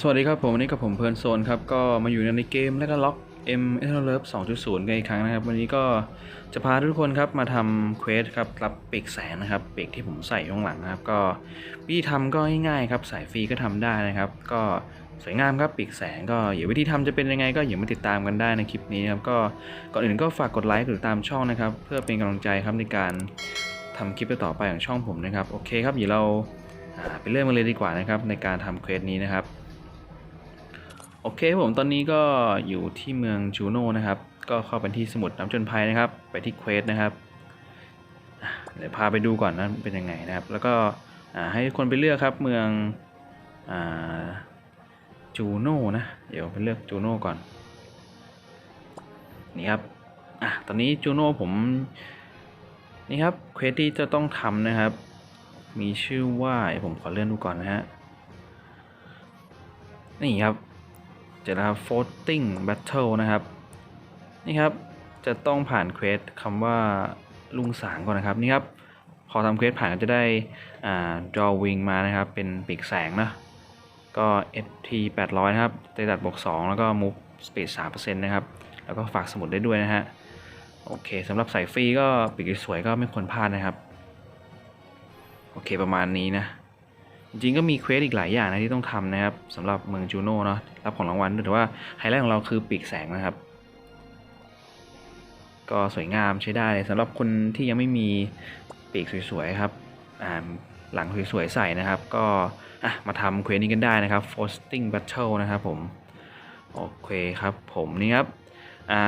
สวัสดีครับผมวันนี้กับผมเพลินโซนครับก็มาอยู่ในเกมแล้วก็ล็อก M e t e r l o v e 2.0 กันอีกครั้งนะครับ วันนี้ก็จะพาทุกคนครับมาทำเควสครับรับปีกแสงนะครับปีกที่ผมใส่ข้างหลังนะครับ ก็วิธีทำก็ง่ายๆครับสายฟรีก็ทำได้นะครับ ก็สวยงามครับปีกแสงก็เดี๋ยววิธีทำจะเป็นยังไงก็อย่ามาติดตามกันได้ในคลิปนี้นะครับก็ก่อนอื่นก็ฝากกดไลค์กดติดตามช่องนะครับ เพื่อเป็นกำลังใจครับในการทำคลิปต่อไปของช่องผมนะครับโอเคครับเดี๋ยวเราไปเริ่มกันเลยดีกว่านะครับในการทำเควสนี้นะครับ โอเคผมตอนนี้ก็อยู่ที่เมืองจูโน่นะครับ ก็เข้าไปที่สมุดน้ำจนภัยนะครับ ไปที่เควสนะครับเดี๋ยวพาไปดูก่อนนะเป็นยังไงนะครับ แล้วก็ให้คนไปเลือกครับเมืองอจูโน่นะ เดี๋ยวไปเลือกจูโน่ก่อน นี่ครับอะตอนนี้จูโน่ผม นี่ครับเควสที่จะต้องทำนะครับ มีชื่อว่าผมขอเลื่อนดูก่อนนะฮะนี่ครับ เจอแล้วครับ floating battle นะครับ นี่ครับ จะต้องผ่านเควสคำว่าลุงสางก่อนนะครับ นี่ครับ พอทำเควสผ่านก็จะได้อ่า draw wing มานะครับ เป็นปีกแสงนะก็ ft 800นะครับได้ดัดบวก2แล้วก็ move speed 3%นะครับ แล้วก็ฝากสมุดได้ด้วยนะฮะ โอเคสำหรับสายฟรีก็ปีกสวยก็ไม่ควรพลาดนะครับ โอเคประมาณนี้นะ จริงก็มีเควสอีกหลายอย่างนะที่ต้องทำนะครับสำหรับเมืองจูโน่เนาะรับของรางวัลด้วยแต่ว่าไฮไลท์ของเราคือปีกแสงนะครับ ก็สวยงามใช้ได้สำหรับคนที่ยังไม่มีปีกสวยๆครับหลังสวยๆใส่นะครับ ก็มาทำเควสนี้กันได้นะครับ Frosting Battle นะครับผมโอเคครับผมนี่ครับ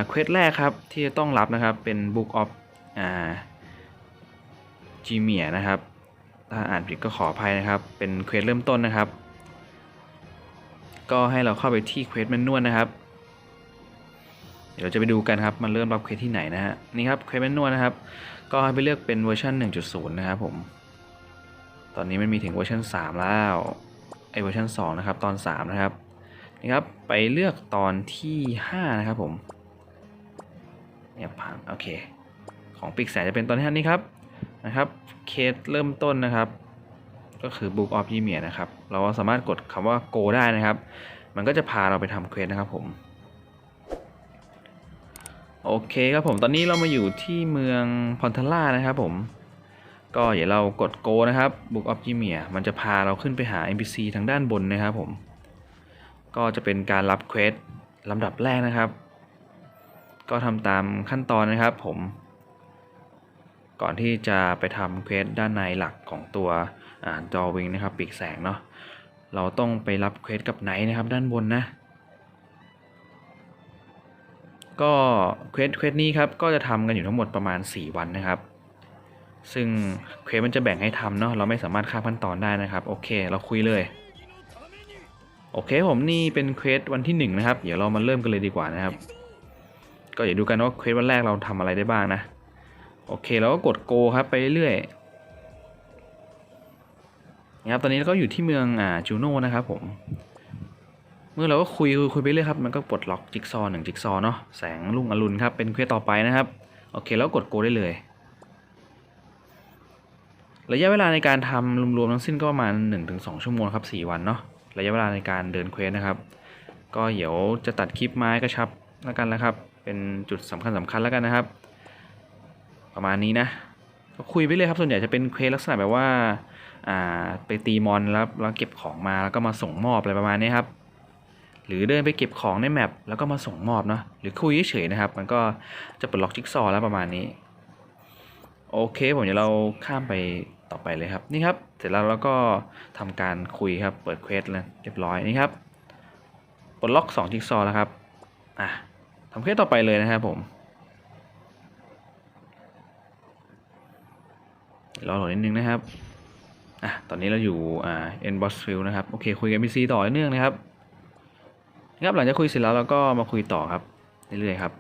เควสแรกครับที่จะต้องรับนะครับเป็น Book of อ่า g m i a นะครับ ถ้าอ่านผิดก็ขออภัยนะครับ เป็นเควสเริ่มต้นนะครับ ก็ให้เราเข้าไปที่เควสแมนนวลนะครับ เดี๋ยวเราจะไปดูกันครับ มันเริ่มรับเควสที่ไหนนะฮะ นี่ครับเควสแมนนวลนะครับ ก็ให้ไปเลือกเป็นเวอร์ชัน1.0 นะครับผม ตอนนี้มันมีถึงเวอร์ชัน3 แล้ว ไอเวอร์ชัน2 นะครับ ตอน 3 นะครับ นี่ครับ ไปเลือกตอนที่ 5 นะครับผม เนี่ยผ่าน โอเค ของปิกแสจะเป็นตอนที่5นี้ครับ นะครับเคสเริ่มต้นนะครับ ก็คือ Book of y m i a นะครับ เราสามารถกดคำว่า go ได้นะครับ มันก็จะพาเราไปทำเควสนะครับผม โอเคครับผมตอนนี้เรามาอยู่ที่เมืองพอนทล่านะครับผม ก็เดี๋ยวเรากด go นะครับ Book of y m i a มันจะพาเราขึ้นไปหา NPC ทางด้านบนนะครับผม ก็จะเป็นการรับเควสลำดับแรกนะครับ ก็ทำตามขั้นตอนนะครับผม ก่อนที่จะไปทำเควสด้านในหลักของตัวจอวิงนะครับปีกแสงเนาะเราต้องไปรับเควสกับไนท์นะครับด้านบนนะ ก็เควสเควสนี้ครับก็จะทำกันอยู่ทั้งหมดประมาณ 4 วันนะครับซึ่งเควสมันจะแบ่งให้ทำเนาะเราไม่สามารถข้ามขั้นตอนได้นะครับ โอเค เราคุยเลย โอเคผมนี่เป็นเควสวันที่ 1 นะครับ เดี๋ยวเรามาเริ่มกันเลยดีกว่านะครับ ก็อย่าดูกันว่าเควสวันแรกเราทำอะไรได้บ้างนะ โอเคเราก็กด go ครับไปเรื่อยๆนะครับตอนนี้เราก็อยู่ที่เมืองอ่าจูโน่นะครับผม เมื่อเราก็คุยคุยคยไปเรื่อยครับ มันก็ปลดล็อกจิ๊กซอว์หนึ่งจิ๊กซอว์เนาะแสงลุ่งอรุณครับเป็นเควสต่อไปนะครับ โอเคแล้วกด go ได้เลย ระยะเวลาในการทำรวมๆทั้งสิ้นก็ประมาณ 1-2 ชั่วโมงครับ 4 วันเนาะระยะเวลาในการเดินเควสนะครับ ก็เดี๋ยวจะตัดคลิปไม้กระชับแล้วกันแล้วครับ เป็นจุดสำคัญสำคัญแล้วกันนะครับ ประมาณนี้นะก็คุยไปเลยครับส่วนใหญ่จะเป็นเควสลักษณะแบบว่าอ่าไปตีมอนแล้วแล้วเก็บของมาแล้วก็มาส่งมอบอะไรประมาณนี้ครับหรือเดินไปเก็บของในแมปแล้วก็มาส่งมอบเนาะหรือคุยเฉยๆนะครับ มันก็จะเปลดล็อกจิ๊กซอแล้วประมาณนี้ โอเคผมเดี๋ยวเราข้ามไปต่อไปเลยครับ นี่ครับ เสร็จแล้วเราก็ทำการคุยครับเปิดเควสแล้วเรียบร้อยนี่ครับปลดล็อก2จิ๊กซอแล้วครับอะทำเควสต่อไปเลยนะครับผม รอหน่อยนิดนึงนะครับอะตอนนี้เราอยู่อ่า e n b o s f i e l d นะครับ โอเค คุยกับ NPC ต่อเนื่องนะครับนะครับหลังจากคุยเสร็จแล้วเราก็มาคุยต่อครับเรื่อยๆครับ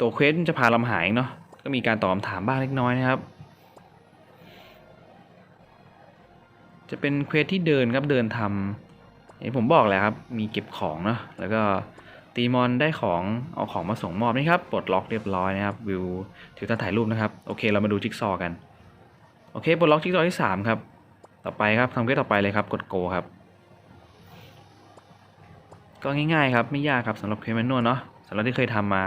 ตัวเควสจะพาเรามาหาเองเนาะก็มีการตอบคำถามบ้างเล็กน้อยนะครับ จะเป็นเควสที่เดินครับเดินทำอย่างผมบอกแหละครับ มีเก็บของเนาะแล้วก็ ตีมอนได้ของเอาของมาส่งมอบนี่ครับปลดล็อกเรียบร้อยนะครับวิวทิวทัศน์ถ่ายรูปนะครับโอเคเรามาดูจิ๊กซอว์กันโอเคปลดล็อกจิ๊กซอว์ที่3ครับต่อไปครับทำเควสต่อไปเลยครับกดโกครับ ก็ง่ายๆครับไม่ยากครับสำหรับเควสแมนนวลเนาะสำหรับที่เคยทำมา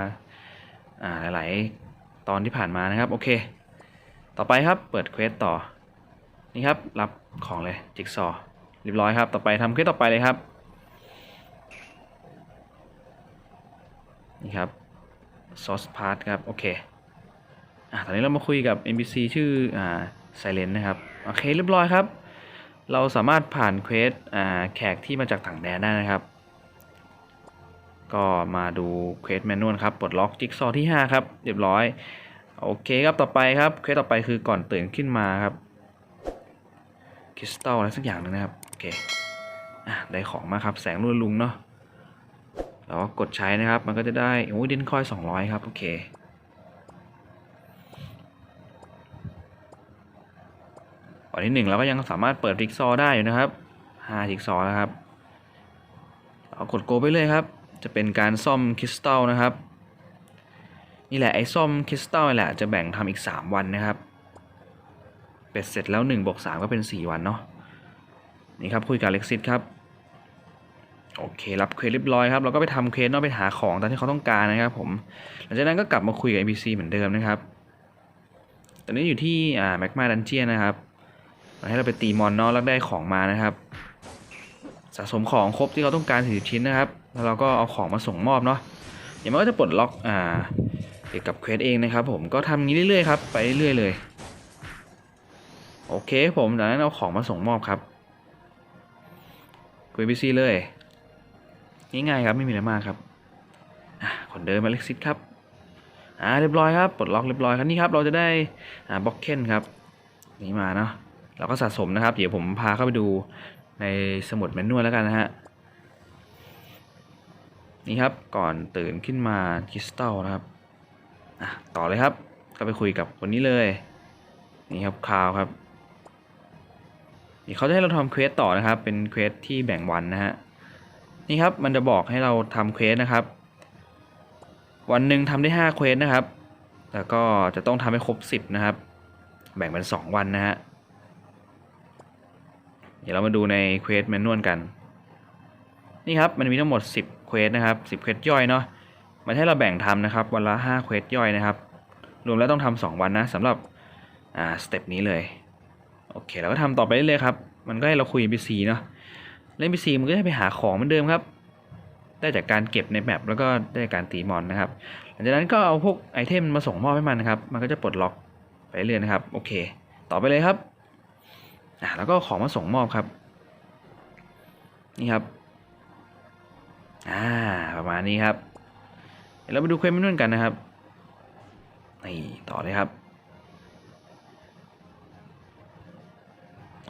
อ่าหลายๆ ตอนที่ผ่านมานะครับโอเค ต่อไปครับเปิดเควสต่อนี่ครับรับของเลยจิ๊กซอว์เรียบร้อยครับ ต่อไปทำเควสต่อไปเลยครับ นี่ครับ source part ครับ โอเคอะตอนนี้เรามาคุยกับ NPC ชื่ออ่า Silent นะครับ โอเค เรียบร้อยครับ เราสามารถผ่านเควสอ่าแขกที่มาจากต่างแดนได้นะครับ ก็มาดูเควสแมนนวลครับปลดล็อกจิ๊กซอที่ 5 ครับ เรียบร้อย โอเคครับ ต่อไปครับเควสต่อไปคือก่อนตื่นขึ้นมาครับคริสตัลอะไรสักอย่างหนึงนะครับ โอเคอะได้ของมาครับแสงรุ่นลุงเนาะ แล้วก็กดใช้นะครับ มันก็จะได้โอ้ยดินคอย200 ครับ โอเควันที่หนึ่งเราก็ยังสามารถเปิดจิ๊กซอว์ได้อยู่นะครับ5จิ๊กซอว์แล้วครับเอากดโกไปเลยครับ จะเป็นการซ่อมคริสตัลนะครับ นี่แหละไอ้ซ่อมคริสตัลนี่แหละจะแบ่งทำอีก 3 วันนะครับ เป็ดเสร็จแล้ว1บวก3ก็เป็น 4 วันเนาะนี่ครับคุยกับเล็กซิสครับ โอเครับเควสเรียบร้อยครับ เราก็ไปทำเควสนาะไปหาของตามที่เขาต้องการนะครับผม หลังจากนั้นก็กลับมาคุยกับ NPC เหมือนเดิมนะครับ ตอนนี้อยู่ที่อ่าแมกมาดันเจียนนะครับ ให้เราไปตีมอนนาะแล้วได้ของมานะครับ สะสมของครบที่เขาต้องการ40ชิ้นนะครับ แล้วเราก็เอาของมาส่งมอบเนาะเดี๋ยวมันก็จะปลดล็อกอ่าเกี่ยวกับเควสเองนะครับ ผมก็ทำงี้เรื่อยๆครับไปเรื่อยๆเลยโอเคผมจากนั้นเอาของมาส่งมอบครับคุยพีซีเลย ง่ายๆครับไม่มีอะไรมากครับคนเดินมาเล็กซิตครับอ่าเรียบร้อยครับปลดล็อกเรียบร้อยครับนี่ครับเราจะได้อ่าบล็อกเคนครับนี่มาเนาะเราก็สะสมนะครับ เดี๋ยวผมพาเข้าไปดูในสมุดแมนนวลแล้วกันนะฮะนี่ครับก่อนตื่นขึ้นมาคริสตัลนะครับอะต่อเลยครับ ก็ไปคุยกับคนนี้เลย นี่ครับคาวครับนี่เขาจะให้เราทำเควสต่อนะครับ เป็นเควสที่แบ่งวันนะฮะ นี่ครับมันจะบอกให้เราทำเควสนะครับ วันหนึ่งทำได้ห้าเควสนะครับ แล้วก็จะต้องทำให้ครบสิบนะครับ แบ่งเป็นสองวันนะฮะเดี๋ยวเรามาดูในเควสแมนนวลกัน นี่ครับมันมีทั้งหมด 10เควสนะครับ10เควสย่อยเนาะมันให้เราแบ่งทำนะครับ วันละ5เควสย่อยนะครับ รวมแล้วต้องทำ2วันนะสำหรับอ่าสเต็ปนี้เลย โอเคเราก็ทำต่อไปเรื่อยๆครับ มันก็ให้เราคุย NPC เนาะ เล่น NPC มันก็ให้ไปหาของเหมือนเดิมครับ ได้จากการเก็บในแมปแล้วก็ได้จากการตีมอนนะครับ หลังจากนั้นก็เอาพวกไอเทมมาส่งมอบให้มันนะครับ มันก็จะปลดล็อกไปเรื่อยนะครับ โอเค ต่อไปเลยครับอะแล้วก็ของมาส่งมอบครับ นี่ครับ อ่า ประมาณนี้ครับเดี๋ยวเราไปดูเควสเมนูกันนะครับ นี่ต่อเลยครับ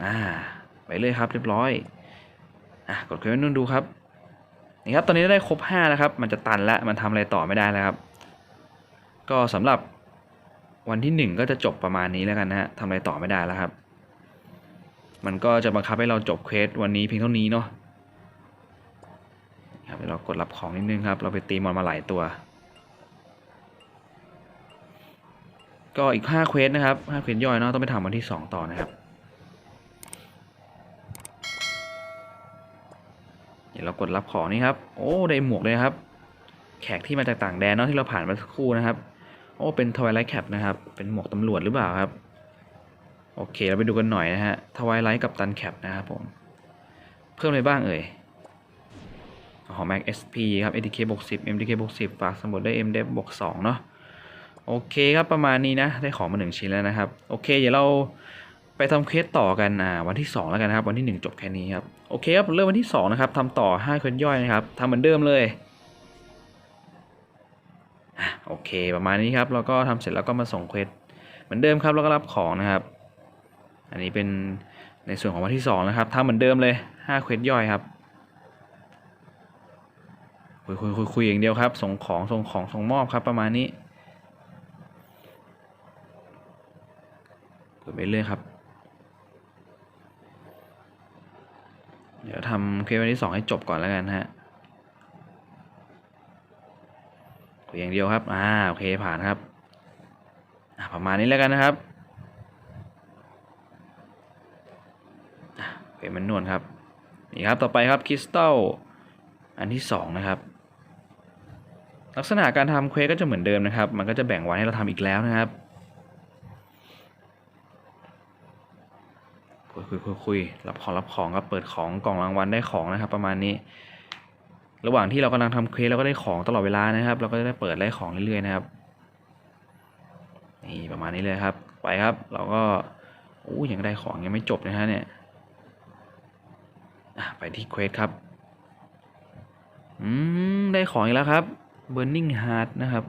อ่า ไปเลยครับเรียบร้อย อะกดเควสเมนูดูครับนี่ครับตอนนี้ได้ครบ5แล้วครับมันจะตันแล้วมันทำอะไรต่อไม่ได้แล้วครับ ก็สำหรับวันที่ 1 ก็จะจบประมาณนี้แล้วกันนะฮะทำอะไรต่อไม่ได้แล้วครับ มันก็จะบังคับให้เราจบเควสวันนี้เพียงเท่านี้เนาะครับเดี๋ยวเรากดรับของนิดนึงครับ เราไปตีมอนมาหลายตัว ก็อีก5เควสนะครับ5เควสย่อยเนาะต้องไปทำวันที่ 2 ต่อนะครับ เดี๋ยวเรากดรับของนี่ครับ โอ้ ได้หมวกเลยครับ แขกที่มาจากต่างแดนเนาะที่เราผ่านมาสักครู่นะครับ โอ้ เป็นทวายไลท์แคปนะครับ เป็นหมวกตำรวจหรือเปล่าครับ โอเค เราไปดูกันหน่อยนะฮะทวายไลท์กับตันแคปนะครับผม เพิ่มอะไรบ้างเอ่ยของ Mac SP ครับ ATK บวก10 MTK บวก10ฝากสมุดได้ MDEV บวก2เนาะ โอเคครับประมาณนี้นะ ได้ของมาหนึ่งชิ้นแล้วนะครับ โอเค เดี๋ยวเรา ไปทำเควสต่อกันอ่าวันที่ 2 แล้วกันนะครับ วันที่ 1 จบแค่นี้ครับ โอเคครับเริ่มวันที่ 2 นะครับทำต่อ5เควสย่อยนะครับทำเหมือนเดิมเลยโอเคประมาณนี้ครับแล้วก็ทำเสร็จแล้วก็มาส่งเควสเหมือนเดิมครับแล้วก็รับของนะครับ อันนี้เป็นในส่วนของวันที่ 2 นะครับทำเหมือนเดิมเลย5เควสย่อยครับคุยคุยคุยคุยอย่างเดียวครับ ส่งของส่งของส่งมอบครับประมาณนี้คุยไปเรื่อยครับ เดี๋ยวทำเคสวันที่สองให้จบก่อนแล้วกันฮะอย่างเดียวครับ อ่า โอเค ผ่านครับ ประมาณนี้แล้วกันนะครับอะโอเคมันนวลครับ นี่ครับ ต่อไปครับ คริสตัล อันที่สองนะครับ ลักษณะการทำเควสก็จะเหมือนเดิมนะครับ มันก็จะแบ่งวันให้เราทำอีกแล้วนะครับ คุยคุยคุยคุยรับของรับของครับเปิดของกล่องรางวัลได้ของนะครับ ประมาณนี้ ระหว่างที่เรากำลังทำเควสเราก็ได้ของตลอดเวลานะครับ เราก็ได้เปิดได้ของเรื่อยๆนะครับนี่ประมาณนี้เลยครับ ไปครับ เราก็โอ้ยังได้ของยังไม่จบนะฮะเนี่ยไปที่เควสครับ อืม ได้ของอีกแล้วครับ Burning Heart นะครับ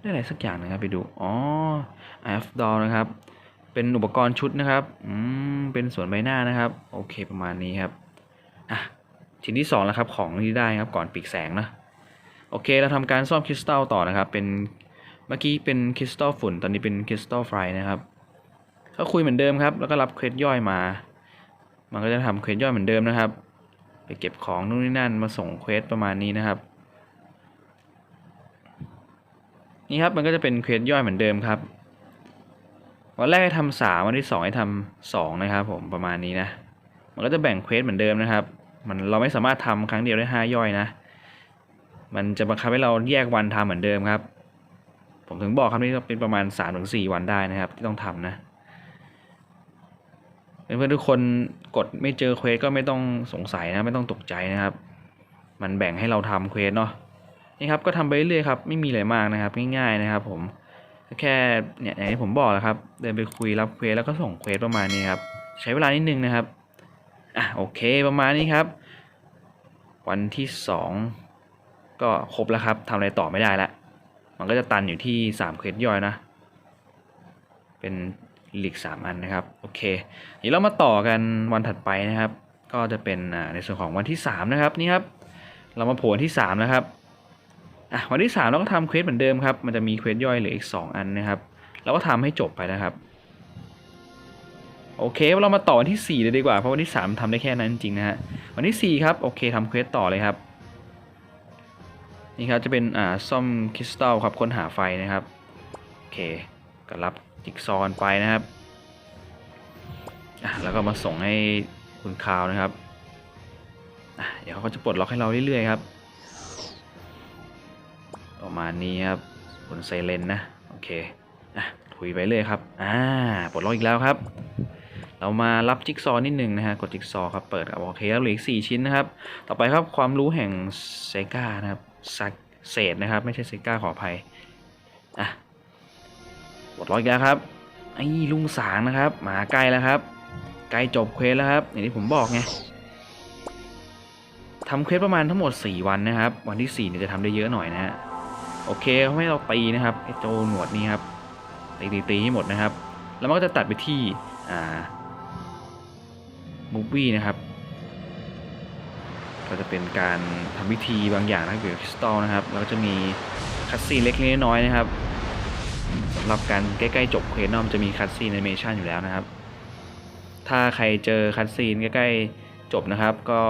ได้อะไรสักอย่างนะครับ ไปดู อ๋อ f d o l นะครับ เป็นอุปกรณ์ชุดนะครับ อืม เป็นส่วนใบหน้านะครับ โอเคประมาณนี้ครับอะชิ้นที่สองแล้วครับของที่ได้ครับก่อนปีกแสงนะโอเคเราทำการซ่อมคริสตัลต่อนะครับ เป็นเมื่อกี้เป็นคริสตัลฝุ่น ตอนนี้เป็นคริสตัลไฟนะครับก็คุยเหมือนเดิมครับ แล้วก็รับเควสย่อยมา มันก็จะทำเควสย่อยเหมือนเดิมนะครับ ไปเก็บของนู่นนี่นั่นมาส่งเควสประมาณนี้นะครับ นี่ครับมันก็จะเป็นเควสย่อยเหมือนเดิมครับ วันแรกให้ทำสามวันที่สองให้ทำสองนะครับผมประมาณนี้นะ มันก็จะแบ่งเควสเหมือนเดิมนะครับ มันเราไม่สามารถทำครั้งเดียวได้ห้าย่อยนะ มันจะบังคับให้เราแยกวันทำเหมือนเดิมครับ ผมถึงบอกครับนี่เป็นประมาณสามถึงสี่วันได้นะครับ ที่ต้องทำนะเพื่อนๆทุกคนกดไม่เจอเควสก็ไม่ต้องสงสัยนะไม่ต้องตกใจนะครับ มันแบ่งให้เราทำเควสเนาะนี่ครับก็ทำไปเรื่อยๆครับไม่มีอะไรมากนะครับ ง่ายๆนะครับ ผม แค่เนี่ยอย่างที่ผมบอกแหละครับ เดินไปคุยรับเควสแล้วก็ส่งเควสประมาณนี้ครับ ใช้เวลานิดนึงนะครับ อะโอเคประมาณนี้ครับ วันที่สองก็ครบแล้วครับทำอะไรต่อไม่ได้ละ มันก็จะตันอยู่ที่สามเควสย่อยนะ เป็นหลีกสามอันนะครับ โอเคเดี๋ยวเรามาต่อกันวันถัดไปนะครับ ก็จะเป็นในส่วนของวันที่สามนะครับนี่ครับ เรามาโผล่ที่สามนะครับ อะวันที่สามเราก็ทำเควสเหมือนเดิมครับ มันจะมีเควสย่อยเหลืออีกสองอันนะครับ เราก็ทำให้จบไปนะครับ โอเค เรามาต่อวันที่สี่เลยดีกว่า เพราะวันที่สามทำได้แค่นั้นจริงนะฮะ วันที่สี่ครับ โอเคทำเควสต่อเลยครับ นี่ครับจะเป็นอ่าซ่อมคริสตัลครับค้นหาไฟนะครับ โอเค ก็รับจิกซอว์ไปนะครับอะแล้วก็มาส่งให้คุณคาวนะครับอะเดี๋ยวเขาก็จะปลดล็อกให้เราเรื่อยๆครับ ประมาณนี้ครับคุณไซเลนนะ โอเคอะถุยไปเลยครับ อ่า ปลดล็อกอีกแล้วครับ เรามารับจิ๊กซอนิดหนึ่งนะฮะ กดจิ๊กซอครับ เปิดครับโอเคแล้วเหลืออีกสี่ชิ้นนะครับ ต่อไปครับความรู้แห่งเซกานะครับซักเศษนะครับ ไม่ใช่เซกาขออภัย อะปลดล็อกอีกแล้วครับ ไอ้ลุงสางนะครับมาใกล้แล้วครับ ใกล้จบเควสแล้วครับ อย่างที่ผมบอกไงทำเควสประมาณทั้งหมด 4 วันนะครับ วันที่4เนี่ยจะทำได้เยอะหน่อยนะฮะ โอเคเขาให้เราตีนะครับไอ้โจหนวดนี่ครับตีตีตีให้หมดนะครับ แล้วมันก็จะตัดไปที่อ่ามูฟวี่นะครับ ก็จะเป็นการทำพิธีบางอย่างนะเกี่ยวกับคริสตัลนะครับ แล้วก็จะมีคัตซีนเล็กๆน้อยๆนะครับสำหรับการใกล้ๆจบเควสนอมจะมีคัตซีนแอนิเมชันอยู่แล้วนะครับ ถ้าใครเจอคัตซีนใกล้ๆจบนะครับ ก็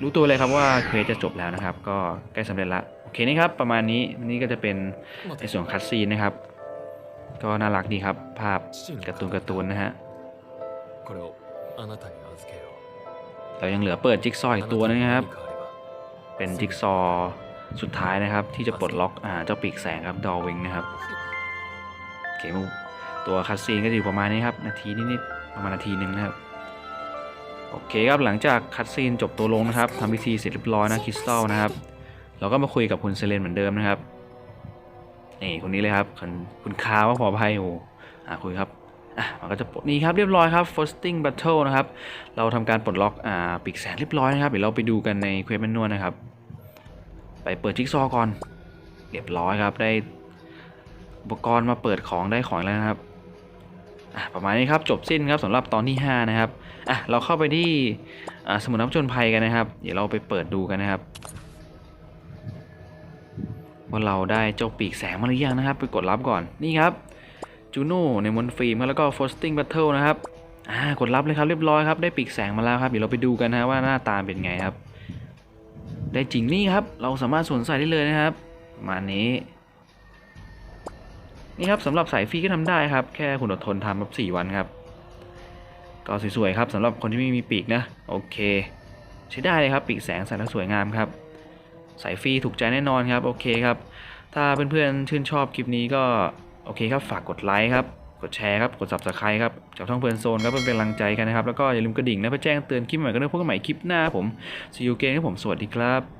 รู้ตัวเลยครับว่าเควสจะจบแล้วนะครับ ก็ใกล้สำเร็จละ โอเคนี่ครับประมาณนี้นี่ก็จะเป็นในส่วนคัตซีนนะครับ ก็น่ารักดีครับ ภาพการ์ตูนการ์ตูนนะฮะเรายังเหลือเปิดจิ๊กซออีกตัวนะครับ เป็นจิ๊กซอสุดท้ายนะครับ ที่จะปลดล็อกอ่าเจ้าปีกแสงครับดอวิงนะครับเกมตัวคัดซีนก็อยู่ประมาณนี้ครับ นาทีนิดๆประมาณนาทีหนึ่งนะครับโอเคครับหลังจากคัดซีนจบตัวลงนะครับทำพิธีเสร็จเรียบร้อยนะคริสตัลนะครับ เราก็มาคุยกับคุณเซเลนเหมือนเดิมนะครับนี่คนนี้เลยครับคุณคุณคาว่าขออภัยโอ้อ่าคุยครับอะมันก็จะปลดนี่ครับเรียบร้อยครับ Frosting Battle นะครับ เราทำการปลดล็อกอ่าปีกแสงเรียบร้อยนะครับเดี๋ยวเราไปดูกันในเควสแมนนวลนะครับ ไปเปิดจิ๊กซอก่อน เรียบร้อยครับได้อุปกรณ์มาเปิดของได้ของแล้วนะครับอะประมาณนี้ครับจบสิ้นครับสำหรับตอนที่ 5 นะครับอะเราเข้าไปที่อ่าสมุดนับผจญภัยกันนะครับ เดี๋ยวเราไปเปิดดูกันนะครับ ว่าเราได้เจ้าปีกแสงมาหรือยังนะครับ ไปกดรับก่อนนี่ครับจูโน่ในมอนฟิล์มแล้วก็ฟอสติงแบทเทิลนะครับอ่ากดรับเลยครับเรียบร้อยครับได้ปีกแสงมาแล้วครับเดี๋ยวเราไปดูกันนะว่าหน้าตาเป็นไงครับ ได้จริงนี่ครับ เราสามารถสวมใส่ได้เลยนะครับมานี้ นี่ครับสำหรับสายฟรีก็ทำได้ครับ แค่คุณอดทนทำแบบ4วันครับ ก็สวยๆครับสำหรับคนที่ไม่มีปีกนะ โอเค ใช้ได้เลยครับปีกแสงใส่แล้วสวยงามครับ สายฟรีถูกใจแน่นอนครับ โอเคครับ ถ้าเพื่อนๆชื่นชอบคลิปนี้ก็โอเคครับ ฝากกดไลค์ครับ กดแชร์ครับ กด subscribe ครับจากช่องเพื่อนโซนครับเป็นกำลังใจกันนะครับ แล้วก็อย่าลืมกระดิ่งนะเพื่อแจ้งเตือนคลิปใหม่ก็ได้พบกันใหม่คลิปหน้าผมซีอูเกนครับผม สวัสดีครับ